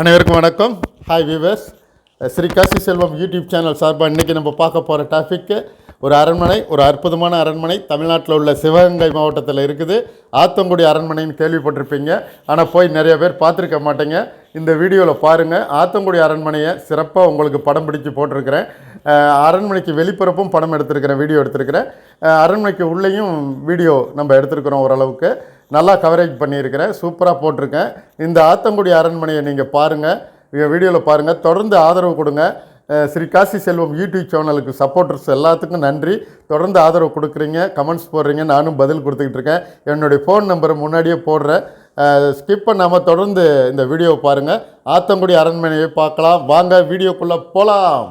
அனைவருக்கும் வணக்கம். Hi viewers Sri Kasi Selvam YouTube channel சார்பாக இன்றைக்கி நம்ம பார்க்க போகிற டாபிக்கு ஒரு அரண்மனை ஒரு அற்புதமான அரண்மனை தமிழ்நாட்டில் உள்ள சிவகங்கை மாவட்டத்தில் இருக்குது. ஆத்தங்குடி அரண்மனைன்னு கேள்விப்பட்டிருப்பீங்க. ஆனால் போய் நிறைய பேர் பார்த்துருக்க மாட்டேங்க. இந்த வீடியோவில் பாருங்கள் ஆத்தங்குடி அரண்மனையை சிறப்பாக உங்களுக்கு படம் பிடிச்சி போட்டிருக்கிறேன். அரண்மனைக்கு வெளிப்புறப்பும் படம் எடுத்திருக்கிறேன் வீடியோ எடுத்திருக்கிறேன். அரண்மனைக்கு உள்ளேயும் வீடியோ நம்ம எடுத்திருக்கிறோம் ஓரளவுக்கு. நல்லா கவரேஜ் பண்ணியிருக்கிறேன். சூப்பராக போட்டிருக்கேன். இந்த ஆத்தங்குடி அரண்மனையை நீங்கள் பாருங்கள் வீடியோவில் பாருங்கள் தொடர்ந்து ஆதரவு கொடுங்க. ஸ்ரீ காசி செல்வம் யூடியூப் சேனலுக்கு சப்போர்ட்டர்ஸ் எல்லாத்துக்கும் நன்றி. தொடர்ந்து ஆதரவு கொடுக்குறீங்க கமெண்ட்ஸ் போடுறீங்க நானும் பதில் கொடுத்துக்கிட்டு இருக்கேன். என்னுடைய ஃபோன் நம்பர் முன்னாடியே போடுறேன். ஸ்கிப் பண்ணாமல் தொடர்ந்து இந்த வீடியோவை பாருங்கள் ஆத்தங்குடி அரண்மனையை பார்க்கலாம். வாங்க வீடியோக்குள்ளே போகலாம்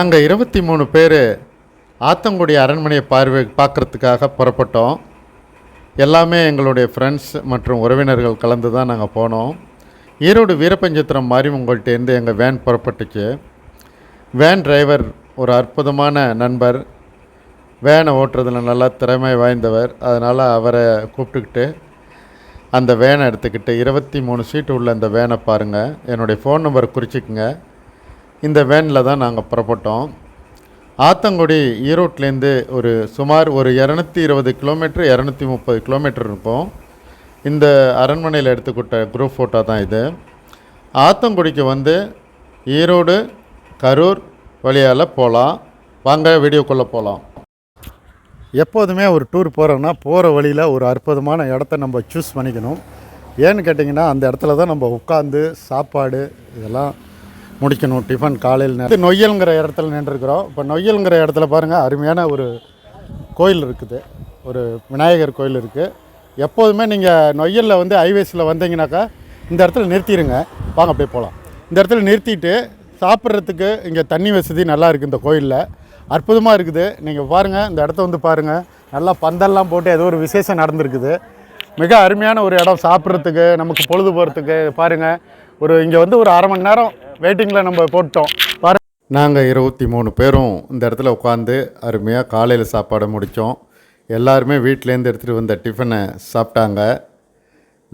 நாங்கள் இருபத்தி மூணு பேர் ஆத்தங்குடி அரண்மனையை பார்வை பார்க்குறதுக்காக புறப்பட்டோம். எல்லாமே எங்களுடைய ஃப்ரெண்ட்ஸ் மற்றும் உறவினர்கள் கலந்து தான் நாங்கள் போனோம். ஈரோடு வீரபஞ்சத்திரம் மாதிரி உங்கள்கிட்டேருந்து எங்கள் வேன் புறப்பட்டுச்சு. வேன் டிரைவர் ஒரு அற்புதமான நண்பர். வேனை ஓட்டுறதுல நல்லா திறமை வாய்ந்தவர். அதனால் அவரை கூப்பிட்டுக்கிட்டு அந்த வேனை எடுத்துக்கிட்டு இருபத்தி மூணு சீட்டு உள்ள அந்த வேனை பாருங்கள் என்னுடைய ஃபோன் நம்பர் குறிச்சிக்கங்க. இந்த வேனில் தான் நாங்கள் புறப்பட்டோம். ஆத்தங்குடி ஈரோட்லேருந்து ஒரு சுமார் ஒரு இரநூத்தி இருபது கிலோமீட்டர் இரநூத்தி முப்பது கிலோமீட்டர் இருக்கும். இந்த அரண்மனையில் எடுத்துக்கிட்ட குரூப் ஃபோட்டோ தான் இது. ஆத்தங்குடிக்கு வந்து ஈரோடு கரூர் வழியால் போகலாம் வாங்க வீடியோக்குள்ளே போகலாம் எப்போதுமே ஒரு டூர் போகிறோன்னா போகிற வழியில் ஒரு அற்புதமான இடத்த நம்ம சூஸ் பண்ணிக்கணும். ஏன்னு கேட்டிங்கன்னா அந்த இடத்துல தான் நம்ம உட்காந்து சாப்பாடு இதெல்லாம் முடிக்கணும் டிஃபன் காலையில் நேரம். நொய்யல்ங்கிற இடத்துல நின்றுருக்குறோம். இப்போ நொய்யல்ங்கிற இடத்துல பாருங்கள் அருமையான ஒரு கோயில் இருக்குது. ஒரு விநாயகர் கோயில் இருக்குது எப்போதுமே நீங்கள் நொய்யலில் வந்து ஹைவேஸில் வந்தீங்கனாக்கா இந்த இடத்துல நிறுத்திடுங்க வாங்க அப்படியே போகலாம் இந்த இடத்துல நிறுத்திட்டு சாப்பிட்றதுக்கு இங்கே தண்ணி வசதி நல்லா இருக்குது இந்த கோயிலில். அற்புதமாக இருக்குது. நீங்கள் பாருங்கள் இந்த இடத்த வந்து பாருங்கள் நல்லா பந்தல்லாம் போட்டு ஏதோ ஒரு விசேஷம் நடந்திருக்குது. மிக அருமையான ஒரு இடம் சாப்பிட்றதுக்கு நமக்கு பொழுது போகிறதுக்கு பாருங்கள் ஒரு இங்கே வந்து ஒரு அரை மணி நேரம் வெயிட்டிங்கில் நம்ம போட்டோம். பாரு நாங்கள் இருபத்தி மூணு பேரும் இந்த இடத்துல உட்காந்து அருமையாக காலையில் சாப்பாடை முடித்தோம் எல்லாருமே வீட்டிலேருந்து எடுத்துகிட்டு வந்த டிஃபனை சாப்பிட்டாங்க.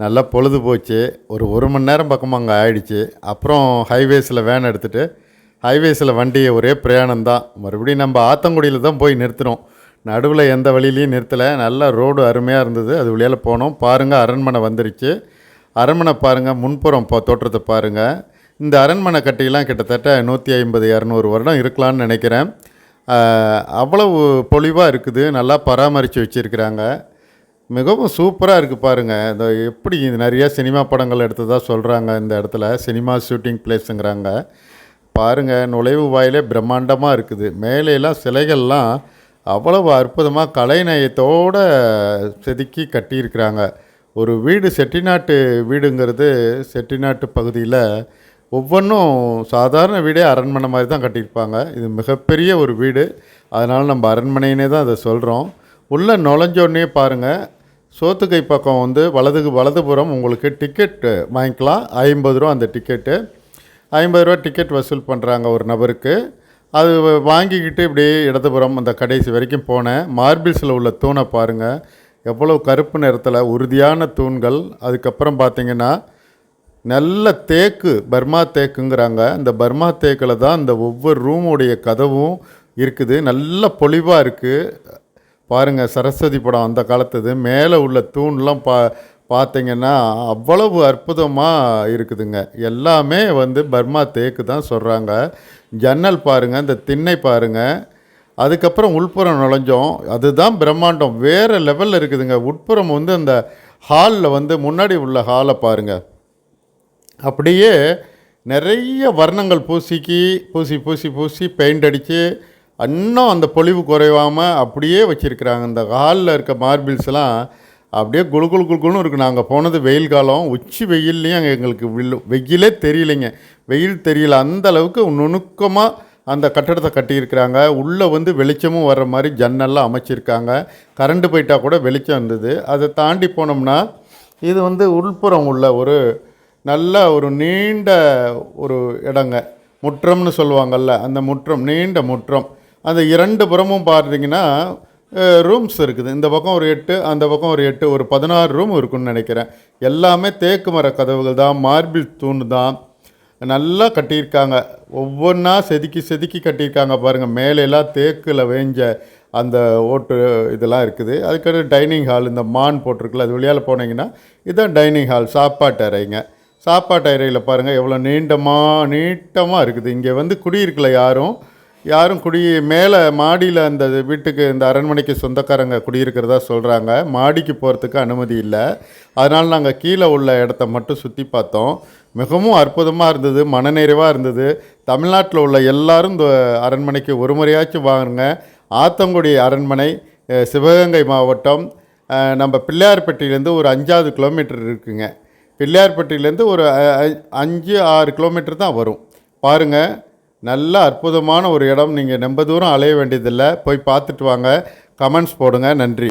நல்லா பொழுது போச்சு. ஒரு ஒரு மணி நேரம் பக்கமாக அங்கே ஆயிடுச்சு. அப்புறம் ஹைவேஸில் வேன் எடுத்துகிட்டு ஹைவேஸில் வண்டி ஒரே பிரயாணம் தான் மறுபடியும் நம்ம ஆத்தங்குடியில் தான் போய் நிறுத்தினோம். நடுவில் எந்த வழியிலையும் நிறுத்தலை. நல்லா ரோடு அருமையாக இருந்தது. அது வழியால் போனோம். பாருங்கள் அரண்மனை வந்துருச்சு. அரண்மனை பாருங்கள் முன்புறம் இப்போ தோற்றத்தை பாருங்கள் இந்த அரண்மனை கட்டிலாம் கிட்டத்தட்ட நூற்றி ஐம்பது இரநூறு வருடம் இருக்கலாம்னு நினைக்கிறேன். அவ்வளவு பொலிவாக இருக்குது நல்லா பராமரித்து வச்சுருக்கிறாங்க. மிகவும் சூப்பராக இருக்குது பாருங்கள் இந்த எப்படி இது நிறைய சினிமா படங்கள் எடுத்ததாக சொல்கிறாங்க இந்த இடத்துல. சினிமா ஷூட்டிங் பிளேஸுங்கிறாங்க. பாருங்கள் நுழைவு வாயிலே பிரம்மாண்டமாக இருக்குது. மேலேலாம் சிலைகள்லாம் அவ்வளவு அற்புதமாக கலைநயத்தோடு செதுக்கி கட்டியிருக்கிறாங்க. ஒரு வீடு செட்டிநாட்டு வீடுங்கிறது செட்டிநாட்டு பகுதியில் ஒவ்வொன்றும் சாதாரண வீடே அரண்மனை மாதிரி தான் கட்டியிருப்பாங்க. இது மிகப்பெரிய ஒரு வீடு. அதனால் நம்ம அரண்மனைன்னே தான் அதை சொல்கிறோம் உள்ளே நுழைஞ்சோடனே பாருங்கள் சோத்துக்கை பக்கம் வந்து வலது வலதுபுறம் உங்களுக்கு டிக்கெட்டு வாங்கிக்கலாம். ஐம்பது ரூபா அந்த டிக்கெட்டு ஐம்பது ரூபா டிக்கெட் வசூல் பண்ணுறாங்க ஒரு நபருக்கு. அது வாங்கிக்கிட்டு இப்படியே இடதுபுறம் அந்த கடைசி வரைக்கும் போனேன். மார்பிள்ஸில் உள்ள தூணை பாருங்கள் எவ்வளோ கருப்பு நிறத்தில் உறுதியான தூண்கள். அதுக்கப்புறம் பார்த்தீங்கன்னா நல்ல தேக்கு பர்மா தேக்குங்கிறாங்க. இந்த பர்மா தேக்கில் தான் இந்த ஒவ்வொரு ரூமுடைய கதவும் இருக்குது. நல்ல பொலிவாக இருக்குது பாருங்கள் சரஸ்வதி படம் அந்த காலத்தது. மேலே உள்ள தூண்லாம் பா பார்த்தீங்கன்னா அவ்வளவு அற்புதமாக இருக்குதுங்க. எல்லாமே வந்து பர்மா தேக்கு தான் சொல்கிறாங்க ஜன்னல் பாருங்கள் இந்த திண்ணை பாருங்கள் அதுக்கப்புறம் உள்புறம் நுழைஞ்சோம். அதுதான் பிரம்மாண்டம். வேறு லெவலில் இருக்குதுங்க. உட்புறம் வந்து அந்த ஹாலில் வந்து முன்னாடி உள்ள ஹாலை பாருங்கள் அப்படியே நிறைய வர்ணங்கள் பூசிக்கி பூசி பூசி பூசி பெயிண்ட் அடித்து இன்னும் அந்த பொலிவு குறைவாமல் அப்படியே வச்சுருக்குறாங்க. இந்த ஹாலில் இருக்க மார்பிள்ஸ்லாம் அப்படியே குழு குழு குழுன்னு இருக்குது நாங்கள் போனது வெயில் காலம். உச்சி வெயில்லையும் அங்கே எங்களுக்கு வில் வெயிலே தெரியலைங்க. வெயில் தெரியல. அந்த அளவுக்கு நுணுக்கமாக அந்த கட்டடத்தை கட்டியிருக்கிறாங்க. உள்ளே வந்து வெளிச்சமும் வர்ற மாதிரி ஜன்னல்லாம் அமைச்சிருக்காங்க. கரண்ட்டு போயிட்டால் கூட வெளிச்சம் இருந்தது. அதை தாண்டி போனோம்னா இது வந்து உள்புறம் உள்ள ஒரு நல்ல ஒரு நீண்ட ஒரு இடங்க. முற்றம்னு சொல்லுவாங்கள்ல அந்த முற்றம் நீண்ட முற்றம். அந்த இரண்டு புறமும் பார்த்தீங்கன்னா ரூம்ஸ் இருக்குது. இந்த பக்கம் ஒரு எட்டு அந்த பக்கம் ஒரு எட்டு ஒரு பதினாறு ரூம் இருக்குன்னு நினைக்கிறேன். எல்லாமே தேக்கு மர கதவுகள் தான் மார்பிள் தூண் தான். நல்லா கட்டியிருக்காங்க. ஒவ்வொன்றா செதுக்கி செதுக்கி கட்டியிருக்காங்க. பாருங்கள் மேலெல்லாம் தேக்கில் வேஞ்ச அந்த ஓட்டு இதெல்லாம் இருக்குது. அதுக்கடுத்து டைனிங் ஹால் இந்த மான் போட்டிருக்குல்ல அது வெளியால் போனீங்கன்னா இதுதான் டைனிங் ஹால் சாப்பாட்டு அறைங்க. சாப்பாட்டு அறையில் பாருங்கள் எவ்வளோ நீண்டமாக நீட்டமாக இருக்குது. இங்கே வந்து குடியிருக்கல யாரும். யாரும் குடி மேலே மாடியில் அந்த வீட்டுக்கு இந்த அரண்மனைக்கு சொந்தக்காரங்க குடியிருக்கிறதா சொல்கிறாங்க மாடிக்கு போகிறதுக்கு அனுமதி இல்லை. அதனால் நாங்கள் கீழே உள்ள இடத்த மட்டும் சுற்றி பார்த்தோம். மிகவும் அற்புதமாக இருந்தது மனநிறைவாக இருந்தது. தமிழ்நாட்டில் உள்ள எல்லாரும் இந்த அரண்மனைக்கு ஒரு முறையாச்சும் வாங்குங்க ஆத்தங்குடி அரண்மனை சிவகங்கை மாவட்டம் நம்ம பிள்ளையார்பட்டியிலேருந்து ஒரு அஞ்சாவது கிலோமீட்டர் இருக்குங்க. பிள்ளையார்பட்டியிலேருந்து ஒரு அஞ்சு ஆறு கிலோமீட்டர் தான் வரும். பாருங்கள் நல்ல அற்புதமான ஒரு இடம். நீங்கள் நம்ப தூரம் அலைய வேண்டியதில்லை. போய் பார்த்துட்டு வாங்க. கமெண்ட்ஸ் போடுங்க. நன்றி.